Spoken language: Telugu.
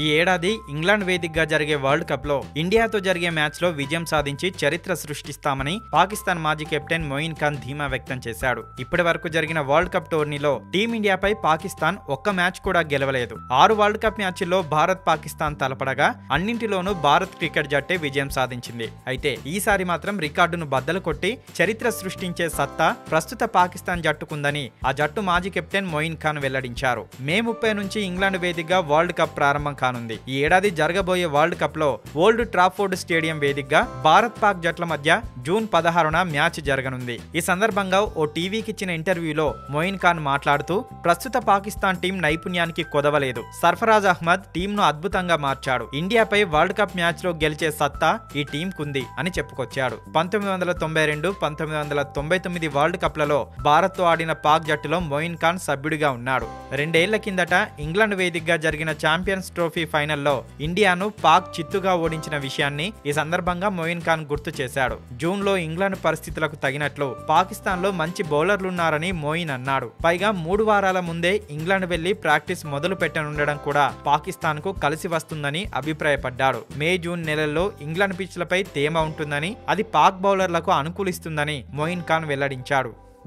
ఈ ఏడాది ఇంగ్లాండ్ వేదికగా జరిగే వరల్డ్ కప్లో ఇండియాతో జరిగే మ్యాచ్లో విజయం సాధించి చరిత్ర సృష్టిస్తామని పాకిస్తాన్ మాజీ కెప్టెన్ మొయిన్ ఖాన్ ధీమా వ్యక్తం చేశాడు. ఇప్పటి వరకు జరిగిన వరల్డ్ కప్ టోర్నీలో టీమిండియాపై పాకిస్తాన్ ఒక్క మ్యాచ్ కూడా గెలవలేదు. ఆరు వరల్డ్ కప్ మ్యాచ్ల్లో భారత్ పాకిస్తాన్ తలపడగా అన్నింటిలోనూ భారత్ క్రికెట్ జట్టే విజయం సాధించింది. అయితే ఈసారి మాత్రం రికార్డును బద్దలు కొట్టి చరిత్ర సృష్టించే సత్తా ప్రస్తుత పాకిస్తాన్ జట్టుకుందని ఆ జట్టు మాజీ కెప్టెన్ మొయిన్ ఖాన్ వెల్లడించారు. మే ముప్పై నుంచి ఇంగ్లాండ్ వేదికగా వరల్డ్ కప్ ప్రారంభం కానుంది. ఈ ఏడాది జరగబోయే వరల్డ్ కప్లో ఓల్డ్ ట్రాఫోర్డ్ స్టేడియం వేదికగా భారత్ పాక్ జట్ల మధ్య జూన్ పదహారున మ్యాచ్ జరగనుంది. ఈ సందర్భంగా ఓ టీవీకి ఇచ్చిన ఇంటర్వ్యూలో మొయిన్ ఖాన్ మాట్లాడుతూ ప్రస్తుత పాకిస్తాన్ టీం నైపుణ్యానికి కొదవలేదు. సర్ఫరాజ్ అహ్మద్ టీంను అద్భుతంగా మార్చాడు. ఇండియాపై వరల్డ్ కప్ మ్యాచ్లో గెలిచే సత్తా ఈ టీంకుంది అని చెప్పుకొచ్చాడు. పంతొమ్మిది వందల తొంభై రెండు పంతొమ్మిది వందల తొంభై తొమ్మిది వరల్డ్ కప్లలో భారత్తో ఆడిన పాక్ జట్టులో మొయిన్ ఖాన్ సభ్యుడిగా ఉన్నాడు. రెండేళ్ళ కిందట ఇంగ్లాండ్ వేదికగా జరిగిన ఛాంపియన్స్ ట్రోఫీ ఫైనల్లో ఇండియాను పాక్ చిత్తుగా ఓడించిన విషయాన్ని ఈ సందర్భంగా మొయిన్ ఖాన్ గుర్తు చేశాడు. జూన్లో ఇంగ్లాండ్ పరిస్థితులకు తగినట్లు పాకిస్తాన్లో మంచి బౌలర్లున్నారని మోయిన్ అన్నాడు. పైగా మూడు వారాల ముందే ఇంగ్లాండ్ వెళ్ళి ప్రాక్టీస్ మొదలు పెట్టనుండడం కూడా పాకిస్తాన్కు కలిసి వస్తుందని అభిప్రాయపడ్డాడు. మే జూన్ నెలల్లో ఇంగ్లాండ్ పిచ్లపై తేమ ఉంటుందని అది పాక్ బౌలర్లకు అనుకూలిస్తుందని మోయిన్ ఖాన్ వెల్లడించాడు.